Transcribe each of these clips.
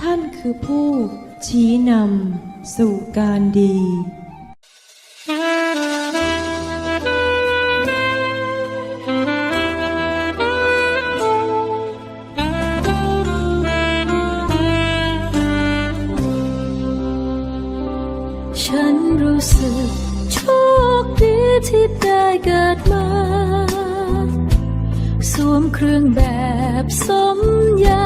ท่านคือผู้ชี้นำสู่การดีฉันรู้สึกโชคดีที่ได้เกิดมา สวมเครื่องแบบสมญา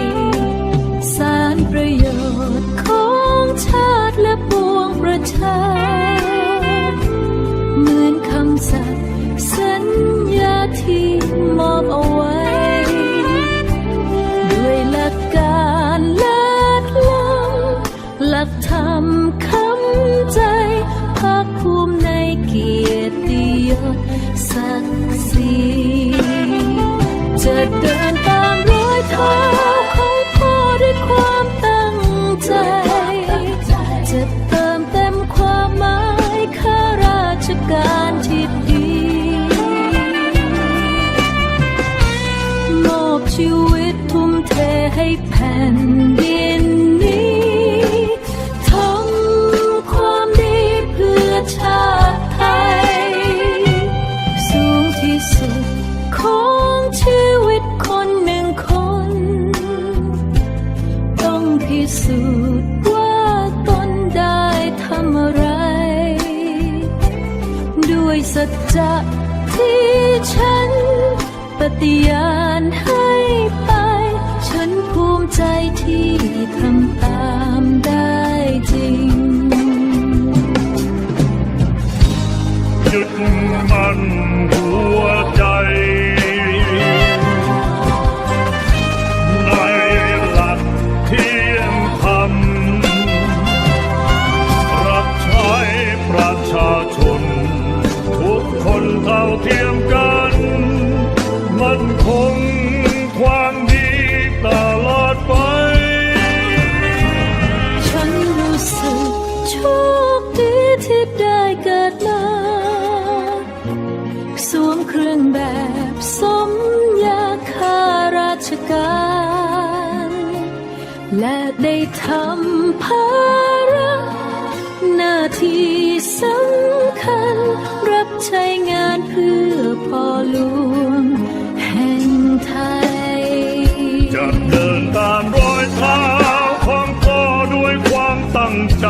ั้งใจ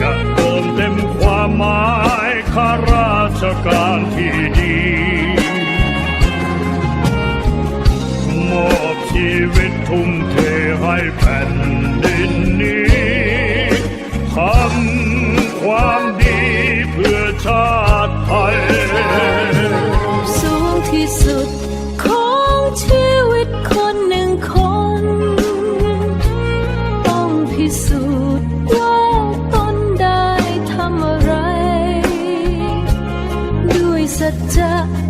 จะเติมเต็มความหมายข้าราชการที่ดีมอบชีวิตทุ่มเทให้แผ่น up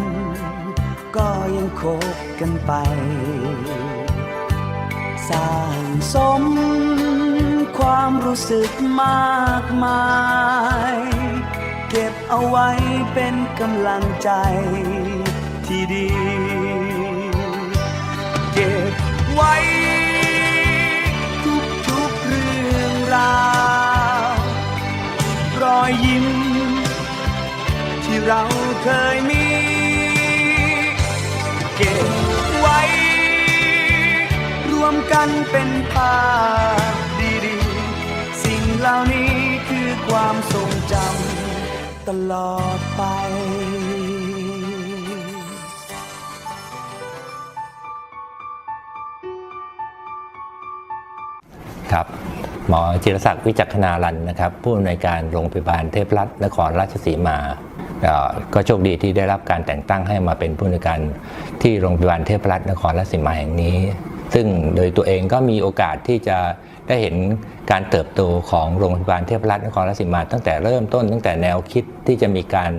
ก็ยังคบกันไป สร้างสมความรู้สึกมากมาย เก็บเอาไว้เป็นกำลังใจที่ดี เก็บไว้ทุกทุกๆเรื่องราวรอยยิ้มที่เราเคยมี มกันเป็นภาพดีๆ สิ่งเหล่านี้คือความทรงจำตลอดไปครับหมอจิรศักดิ์วิจักขณารันนะครับผู้อำนวยการโรงพยาบาลเทพรัตน์นครราชสีมา ก็โชคดีที่ได้รับการแต่งตั้งให้มาเป็นผู้อำนวยการที่โรงพยาบาลเทพรัตน์นครราชสีมาแห่งนี้ ซึ่งโดยตัวเองก็มีโอกาสที่จะได้เห็นการเติบโตของโรงพยาบาลเทพรัตน์นครราชสีมา ตั้งแต่เริ่มต้น ตั้งแต่แนวคิดที่จะมีการ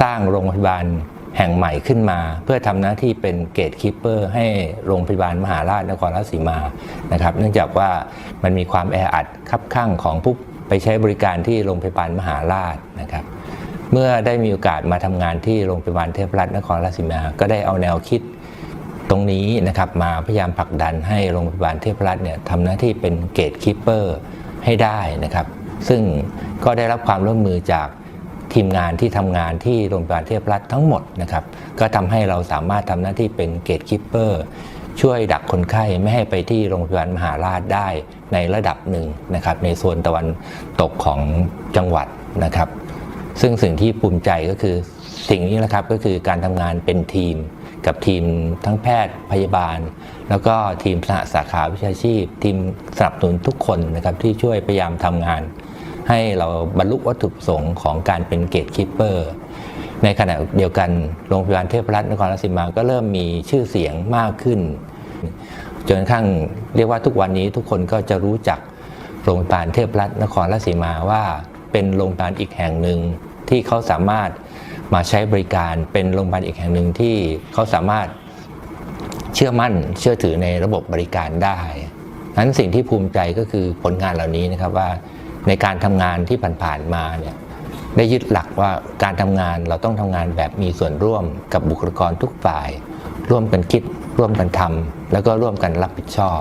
สร้างโรงพยาบาลแห่งใหม่ขึ้นมา เพื่อทำหน้าที่เป็นเกตคิปเปอร์ให้โรงพยาบาลมหาราชนครราชสีมานะครับ เนื่องจากว่ามันมีความแออัดคับข้างของผู้ไปใช้บริการที่โรงพยาบาลมหาราชนะครับเมื่อได้มีโอกาสมาทำงานที่โรงพยาบาลเทพรัตน์นครราชสีมา ก็ได้เอาแนวคิด ตรงนี้นะครับมาพยายามผลักดันให้โรงพยาบาลเทพรัตน์เนี่ยทำหน้าที่เป็นเกตคิปเปอร์ให้ได้นะครับ ซึ่งก็ได้รับความร่วมมือจากทีมงานที่ทำงานที่โรงพยาบาลเทพรัตน์ทั้งหมดนะครับก็ทำให้เราสามารถทำหน้าที่เป็นเกตคิปเปอร์ช่วยดักคนไข้ไม่ให้ไปที่โรงพยาบาลมหาราชได้ในระดับหนึ่งนะครับ ในโซนตะวันตกของจังหวัดนะครับ ซึ่งสิ่งที่ภูมิใจก็คือสิ่งนี้นะครับก็คือการทำงานเป็นทีม กับทีมทั้งแพทย์พยาบาล แล้วก็ทีมสหสาขาวิชาชีพ ทีมสนับสนุนทุกคนนะครับที่ช่วยพยายามทำงาน ให้เราบรรลุวัตถุประสงค์ของการเป็นเกตคิปเปอร์ในขณะเดียวกันโรงพยาบาลเทพรัตน์นครราชสีมาก็เริ่มมีชื่อเสียงมากขึ้น จนกระทั่งเรียกว่าทุกวันนี้ทุกคนก็จะรู้จักโรงพยาบาลเทพรัตน์นครราชสีมาว่า เป็นโรงพยาบาลอีกแห่งหนึ่งที่เขาสามารถ มาใช้บริการเป็นโรงพยาบาลอีกแห่งหนึ่งที่เขาสามารถเชื่อมั่นเชื่อถือในระบบบริการได้นั้นสิ่งที่ภูมิใจก็คือผลงานเหล่านี้นะครับว่าในการทำงานที่ผ่านๆมาเนี่ยได้ยึดหลักว่าการทำงานเราต้องทำงานแบบมีส่วนร่วมกับบุคลากรทุกฝ่าย ร่วมกันคิด ร่วมกันทำแล้วก็ร่วมกันรับผิดชอบ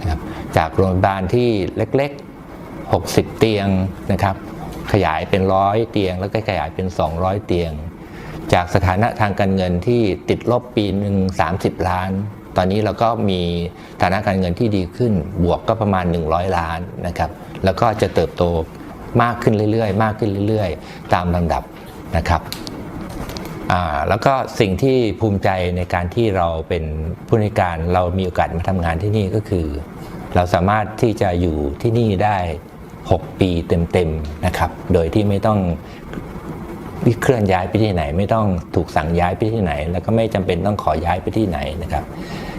นะครับจากโรงพยาบาลที่เล็กๆ 60 เตียงนะครับ ขยายเป็นร้อยเตียง แล้วก็ขยายเป็น 200 เตียง จากสถานะทางการเงินที่ติดลบปีหนึ่ง30 ล้าน ตอนนี้เราก็มีฐานะการเงินที่ดีขึ้น บวกก็ประมาณ 100 ล้านนะครับ แล้วก็จะเติบโตมากขึ้นเรื่อยๆ มากขึ้นเรื่อยๆ ตามลำดับนะครับแล้วก็สิ่งที่ภูมิใจในการที่เราเป็นผู้ในการเรามีโอกาสมาทำงานที่นี่ก็คือ เราสามารถที่จะอยู่ที่นี่ได้ 6 ปีเต็มๆนะครับ โดยที่ไม่ต้องเคลื่อนย้ายไปที่ไหน ไม่ต้องถูกสั่งย้ายไปที่ไหน แล้วก็ไม่จำเป็นต้องขอย้ายไปที่ไหนนะครับ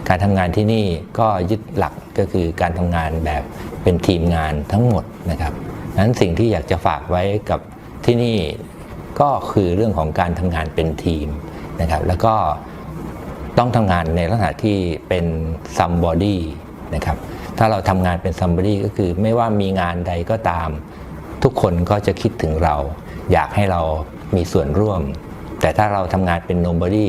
การทำงานที่นี่ก็ยึดหลักก็คือการทำงานแบบเป็นทีมงานทั้งหมดนะครับนั้นสิ่งที่อยากจะฝากไว้กับที่นี่ก็คือเรื่องของการทำงานเป็นทีมนะครับ แล้วก็ต้องทำงานในลักษณะที่เป็น somebody นะครับ ถ้าเราทำงานเป็น somebody ก็คือไม่ว่ามีงานใดก็ตาม ทุกคนก็จะคิดถึงเรา อยากให้เรามีส่วนร่วม แต่ถ้าเราทำงานเป็น nobody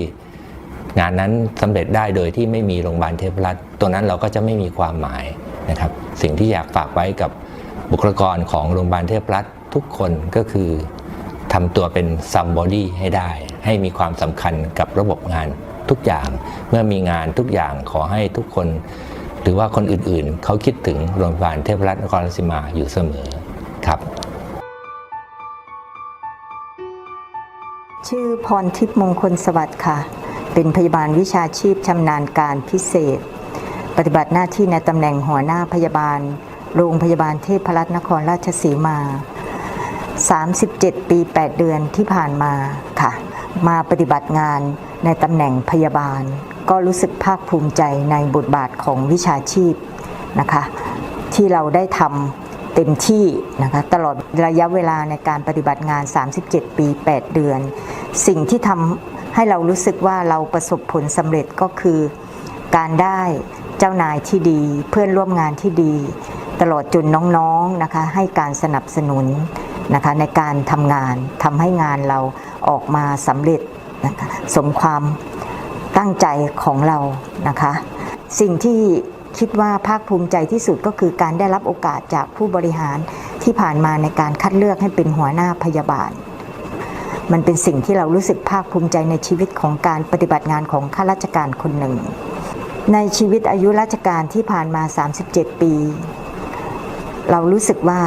งานนั้นสำเร็จได้โดยที่ไม่มีโรงพยาบาลเทพรัตน์ตัวนั้นเราก็จะไม่มีความหมายนะครับ สิ่งที่อยากฝากไว้กับบุคลากรของโรงพยาบาลเทพรัตน์ทุกคนก็คือทำตัวเป็น somebody ให้ได้ ให้มีความสำคัญกับระบบงานทุกอย่าง เมื่อมีงานทุกอย่างขอให้ทุกคน รือว่าคนอื่นๆ เขาคิดถึงโรงพยาบาลเทพรัตน์นครราชสีมาอยู่เสมอครับชื่อพรทิพย์มงคลสวัสดิ์ค่ะ เป็นพยาบาลวิชาชีพชำนาญการพิเศษ ปฏิบัติหน้าที่ในตำแหน่งหัวหน้าพยาบาล โรงพยาบาลเทพรัตน์นครราชสีมา 37 ปี 8 เดือนที่ผ่านมาค่ะ มาปฏิบัติงานในตำแหน่งพยาบาล ก็รู้สึกภาคภูมิใจในบทบาทของวิชาชีพนะคะที่เราได้ทำเต็มที่นะคะตลอดระยะเวลาในการปฏิบัติงาน 37 ปี 8 เดือน สิ่งที่ทำให้เรารู้สึกว่าเราประสบผลสำเร็จก็คือ การได้เจ้านายที่ดี เพื่อนร่วมงานที่ดี ตลอดจนน้องๆนะคะให้การสนับสนุนนะคะในการทำงานทำให้งานเราออกมาสำเร็จนะคะสมความ ตั้งใจของเรานะคะ สิ่งที่คิดว่าภาคภูมิใจที่สุดก็คือการได้รับโอกาสจากผู้บริหารที่ผ่านมาในการคัดเลือกให้เป็นหัวหน้าพยาบาล มันเป็นสิ่งที่เรารู้สึกภาคภูมิใจในชีวิตของการปฏิบัติงานของข้าราชการคนหนึ่ง ในชีวิตอายุราชการที่ผ่านมา 37 ปี เรารู้สึกว่า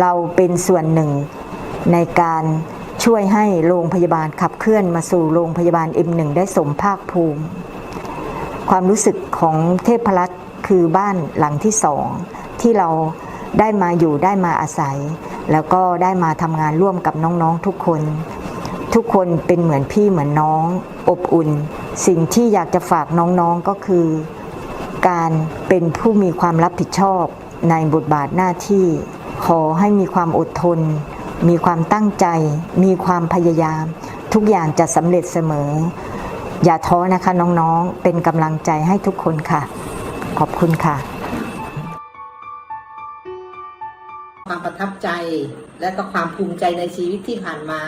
เราเป็นส่วนหนึ่งในการ ช่วยให้โรงพยาบาลขับเคลื่อนมาสู่โรงพยาบาล M1 ได้สมภาคภูมิ ความรู้สึกของเทพรัตน์คือบ้านหลังที่สองที่เราได้มาอยู่ได้มาอาศัย แล้วก็ได้มาทำงานร่วมกับน้องๆทุกคน ทุกคนเป็นเหมือนพี่เหมือนน้อง อบอุ่น สิ่งที่อยากจะฝากน้องๆก็คือ การเป็นผู้มีความรับผิดชอบในบทบาทหน้าที่ ขอให้มีความอดทน มีความตั้งใจ มีความพยายาม ทุกอย่างจะสำเร็จเสมอ อย่าท้อนะคะน้องๆ เป็นกำลังใจให้ทุกคนค่ะ ขอบคุณค่ะ ความประทับใจและก็ความภูมิใจในชีวิตที่ผ่านมา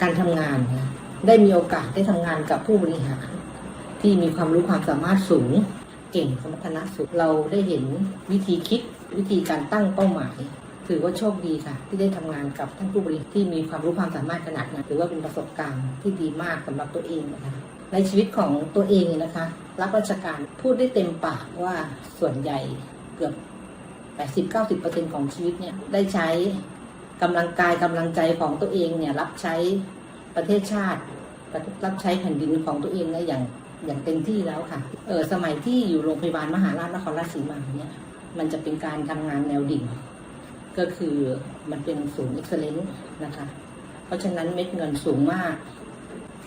การทำงานนะได้มีโอกาสได้ทำงานกับผู้บริหาร ที่มีความรู้ความสามารถสูง เก่งสมรรถนะสูงเราได้เห็นวิธีคิดวิธีการตั้งเป้าหมาย ถือว่าโชคดีค่ะ ที่ได้ทำงานกับท่านผู้บริหารที่มีความรู้ความสามารถขนาดนั้นถือว่าเป็นประสบการณ์ที่ดีมากสำหรับตัวเองนะคะในชีวิตของตัวเองนะคะ รับราชการพูดได้เต็มปากว่าส่วนใหญ่เกือบ 80-90%ของชีวิตเนี่ยได้ใช้กำลังกายกำลังใจของตัวเองเนี่ยรับใช้ประเทศชาติรับใช้แผ่นดินของตัวเองเนี่ยอย่างอย่างเต็มที่แล้วค่ะ เออสมัยที่อยู่โรงพยาบาลมหาราชนครราชสีมาเนี่ย มันจะเป็นการทำงานแนวดิ่ง ก็คือมันเป็นศูนย์เอ็กซ์เลนต์นะคะ เพราะฉะนั้นเม็ดเงินสูงมาก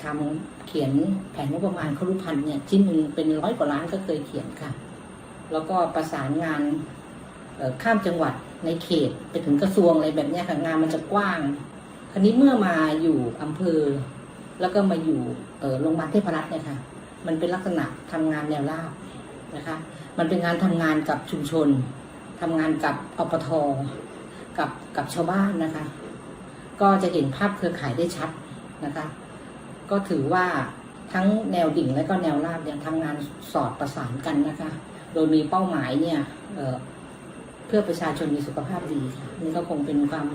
ทำเขียนแผนงบประมาณครุพันธ์เนี่ยชิ้นหนึ่งเป็นร้อยกว่าล้านก็เคยเขียนค่ะ แล้วก็ประสานงานข้ามจังหวัดในเขตไปถึงกระทรวงอะไรแบบนี้ค่ะงานมันจะกว้าง คราวนี้เมื่อมาอยู่อำเภอ แล้วก็มาอยู่โรงพยาบาลเทพรัตน์เนี่ยค่ะ มันเป็นลักษณะทำงานแนวราบนะคะ มันเป็นงานทำงานกับชุมชนทำงานกับอปท กับกับชาวบ้านนะคะ ก็จะเห็นภาพเครือข่ายได้ชัดนะคะ ก็ถือว่าทั้งแนวดิ่งและก็แนวราบเนี่ยทำงานสอดประสานกันนะคะ โดยมีเป้าหมายเนี่ยเเพื่อประชาชนมีสุขภาพดีค่ะนี่ก็คงเป็นความ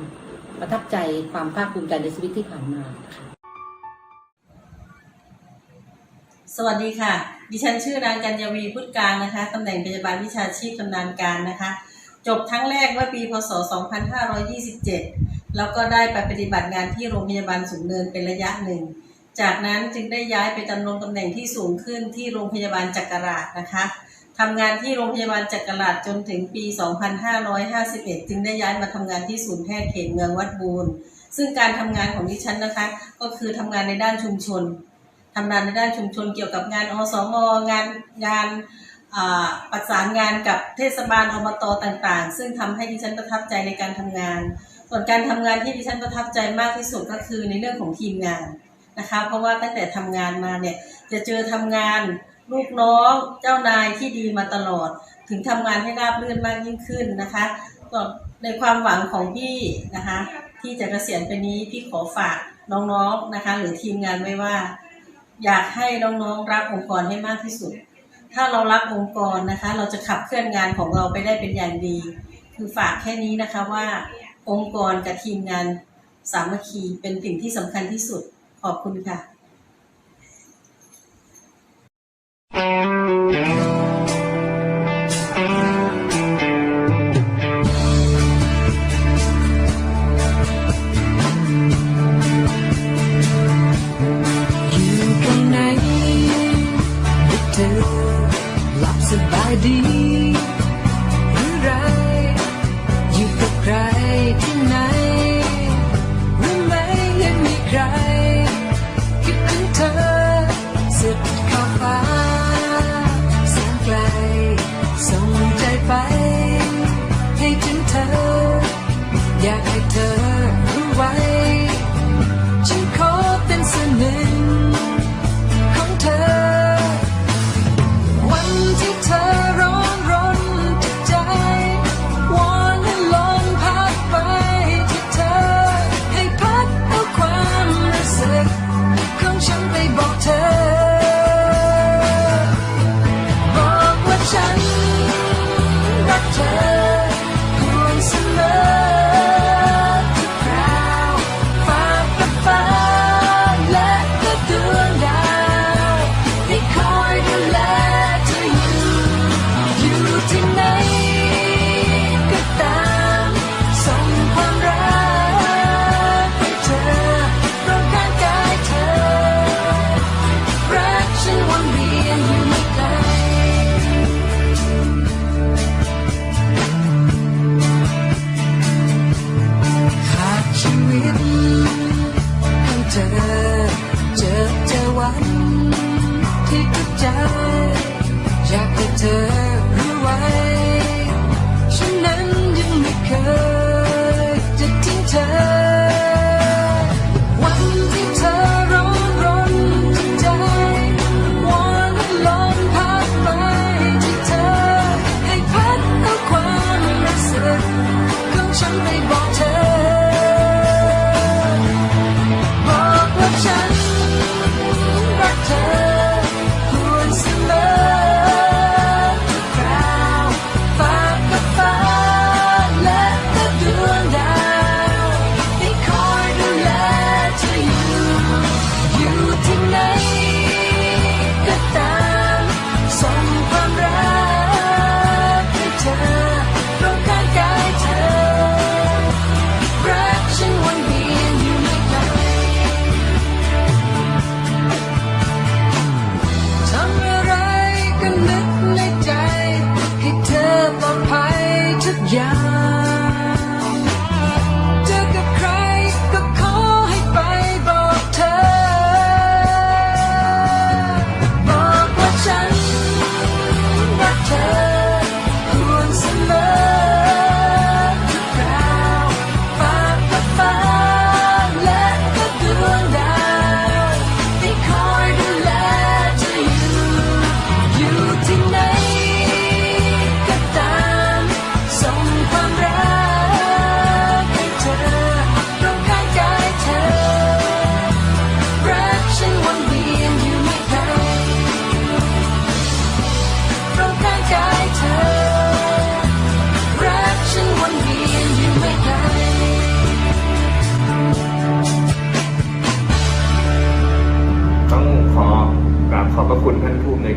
ประทับใจความภาคภูมิใจในชีวิตที่ผ่านมาค่ะสวัสดีค่ะ ดิฉันชื่อนางกัญญาวีพุทธการนะคะตำแหน่งพยาบาลวิชาชีพชำนาญการนะคะ จบครั้งแรกเมื่อปีพศ 2527 แล้วก็ได้ไปปฏิบัติงานที่โรงพยาบาลสูงเนินเป็นระยะหนึ่ง จากนั้นจึงได้ย้ายไปดำรงตำแหน่งที่สูงขึ้นที่โรงพยาบาลจักราชนะคะทำงานที่โรงพยาบาลจักราชจนถึงปี 2551 จึงได้ย้ายมาทำงานที่ศูนย์แพทย์เขตเมืองวัดบูรณ์ซึ่งการทำงานของดิฉันนะคะ ก็คือทำงานในด้านชุมชนทำงานในด้านชุมชนเกี่ยวกับงานอสมงานงาน ประสานงานกับเทศบาลอบตต่างๆ ซึ่งทำให้ดิฉันประทับใจในการทำงาน ส่วนการทำงานที่ดิฉันประทับใจมากที่สุดก็คือในเรื่องของทีมงานนะคะ เพราะว่าตั้งแต่ทำงานมาเนี่ยจะเจอทำงานลูกน้องเจ้านายที่ดีมาตลอด ถึงทำงานให้ราบรื่นมากยิ่งขึ้นนะคะก็ในความหวังของพี่นะคะ ที่จะเกษียณไปนี้พี่ขอฝากน้องๆนะคะ หรือทีมงานไว้ว่า อยากให้น้องๆรักองค์กรให้มากที่สุด ถ้าเรารักองค์กรนะคะ เราจะขับเคลื่อนงานของเราไปได้เป็นอย่างดี คือฝากแค่นี้นะคะว่าองค์กรกับทีมงานสามัคคีเป็นสิ่งที่สำคัญที่สุดขอบคุณค่ะ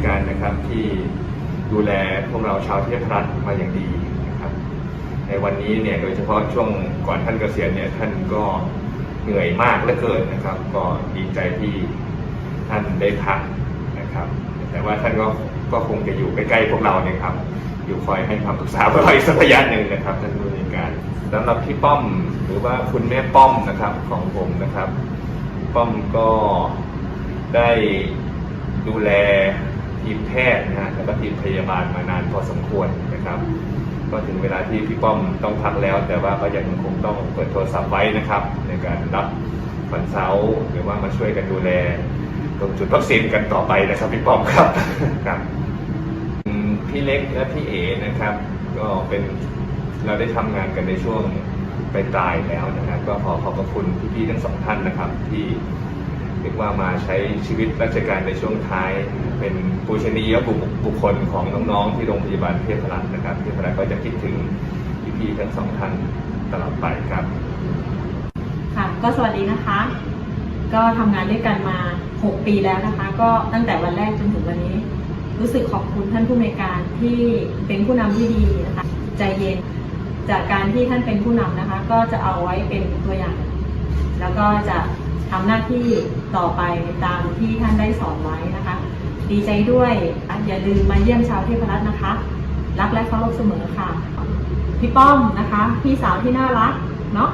การนะครับที่ดูแลพวกเราชาวเทพรัฐมาอย่างดีนะครับ ในวันนี้เนี่ยโดยเฉพาะช่วงก่อนท่านเกษียณเนี่ยท่านก็เหนื่อยมากเหลือเกินนะครับ ก็ดีใจที่ท่านได้พักนะครับ แต่ว่าท่านก็ก็คงจะอยู่ใกล้ๆพวกเราเนี่ยครับ อยู่คอยให้คำปรึกษาพวกเราอีกสักระยะหนึ่งนะครับท่านผู้อำนการสำหรับพี่ป้อมหรือว่าคุณแม่ป้อมนะครับของผมนะครับ ป้อมก็ได้ดูแล ทีมแพทย์นะฮะแล้วก็ทีมพยาบาลมานานพอสมควรนะครับ ก็ถึงเวลาที่พี่ป้อมต้องพักแล้ว แต่ว่าก็ยังคงต้องเปิดโทรศัพท์ไว้นะครับ ในการรับคอนซัลท์หรือว่ามาช่วยกันดูแลตรงจุดวัคซีนกันต่อไปนะครับพี่ป้อมครับครับอืมพี่เล็กและพี่เอนะครับ ก็เป็นเราได้ทำงานกันในช่วงปลายๆแล้วนะครับก็ขอขอบพระคุณพี่ๆทั้งสองท่านนะครับ ที่เรียกว่ามาใช้ชีวิตราชการในช่วงท้าย เป็นปูชนียบุคบุคคลของน้องๆ ที่โรงพยาบาลเทพรัตน์นะครับเทพรัตน์ก็จะคิดถึงพี่ๆทั้งสองท่านตลอดไปครับ ค่ะ ก็สวัสดีนะคะ ก็ทำงานด้วยกันมา 6 ปีแล้วนะคะ ก็ตั้งแต่วันแรกจนถึงวันนี้ รู้สึกขอบคุณท่านผู้อำนวยการที่เป็นผู้นำที่ดีนะคะใจเย็นจากการที่ท่านเป็นผู้นำนะคะ ก็จะเอาไว้เป็นตัวอย่าง แล้วก็จะทำหน้าที่ต่อไปตามที่ท่านได้สอนไว้นะคะ ดีใจด้วยอย่าลืมมาเยี่ยมชาวเทพรัตน์นะคะ รักและเคารพเสมอค่ะ พี่ป้อมนะคะ พี่สาวที่น่ารักเนาะ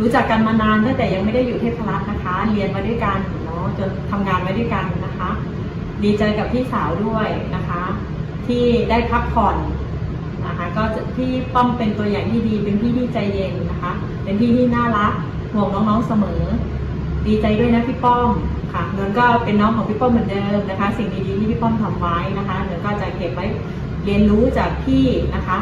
รู้จักกันมานานตั้งแต่ยังไม่ได้อยู่เทพรัตน์นะคะ เรียนมาด้วยกันเนาะจนทำงานมาด้วยกันนะคะ ดีใจกับพี่สาวด้วยนะคะ ที่ได้พักผ่อนนะคะก็จะพี่ป้อมเป็นตัวอย่างที่ดีเป็นพี่ที่ใจเย็นนะคะ เป็นพี่ที่น่ารักห่วงน้องๆเสมอ ดีใจด้วยนะพี่ป้อมค่ะเนินก็เป็นน้องของพี่ป้อมเหมือนเดิมนะคะ สิ่งดีๆที่พี่ป้อมทำไว้นะคะเนินก็จะเก็บไว้เรียนรู้จากพี่นะคะ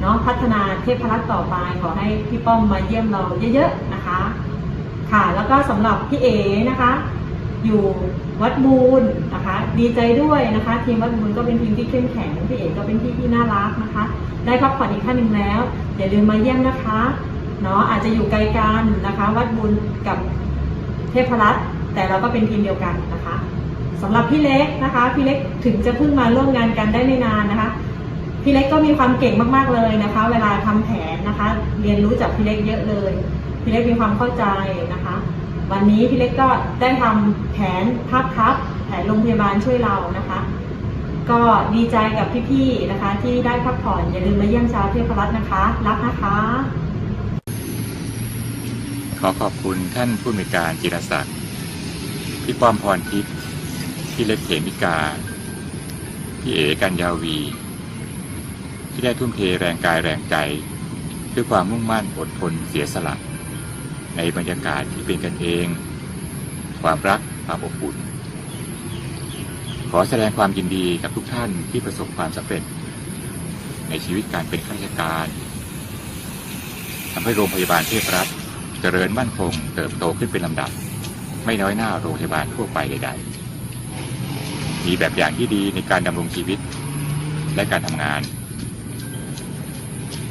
เนาะพัฒนาเทพรัตน์ต่อไปขอให้พี่ป้อมมาเยี่ยมเราเยอะๆนะคะ ค่ะแล้วก็สำหรับพี่เอนะคะ อยู่วัดมูลนะคะ ดีใจด้วยนะคะ ทีมวัดมูลก็เป็นทีมที่เข้มแข็งพี่เอกก็เป็นพี่ที่น่ารักนะคะ ได้พักผ่อนอีกขั้นหนึ่งแล้วอย่าลืมมาเยี่ยมนะคะเนาะอาจจะอยู่ไกลกันนะคะ วัดบุญกับ เทพรัตน์แต่เราก็เป็นทีมเดียวกันนะคะสำหรับพี่เล็กนะคะ พี่เล็กถึงจะเพิ่งมาร่วมงานกันได้ไม่นานนะคะ พี่เล็กก็มีความเก่งมากๆเลยนะคะ เวลาทำแผนนะคะ เรียนรู้จากพี่เล็กเยอะเลย พี่เล็กมีความเข้าใจนะคะ วันนี้พี่เล็กก็ได้ทำแผนภาพครับแผนโรงพยาบาลช่วยเรานะคะ ก็ดีใจกับพี่ๆนะคะ ที่ได้พักผ่อนอย่าลืมมาเยี่ยมชาวเทพรัตน์นะคะ รักนะคะ ขอขอบคุณท่านผู้อำนวยการจิรศักดิ์พี่ป้อมพรทิพย์พี่เล็กเขมิกา พี่เอ๋กัญญาวี ที่ได้ทุ่มเทแรงกายแรงใจ ด้วยความมุ่งมั่นอดทนเสียสละ ในบรรยากาศที่เป็นกันเอง ความรักความอบอุ่น ขอแสดงความยินดีกับทุกท่านที่ประสบความสำเร็จ ในชีวิตการเป็นข้าราชการทำให้โรงพยาบาลเทพรัฐ เจริญมั่นคงเติบโตขึ้นเป็นลำดับ ไม่น้อยหน้าโรงพยาบาลทั่วไปใดๆ มีแบบอย่างที่ดีในการดำรงชีวิตและการทำงาน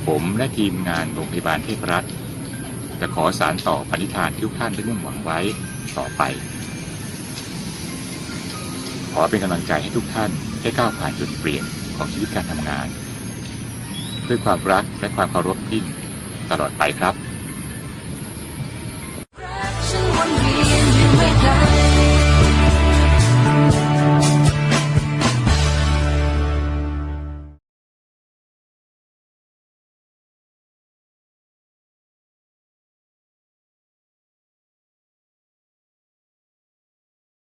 ผมและทีมงานโรงพยาบาลเทพรัฐจะขอสารต่อปณิธานที่ทุกท่านได้มุ่งหวังไว้ต่อไป ขอเป็นกำลังใจให้ทุกท่านได้ก้าวผ่านจุดเปลี่ยนของชีวิตการทำงาน ด้วยความรักและความเคารพยิ่งตลอดไปครับ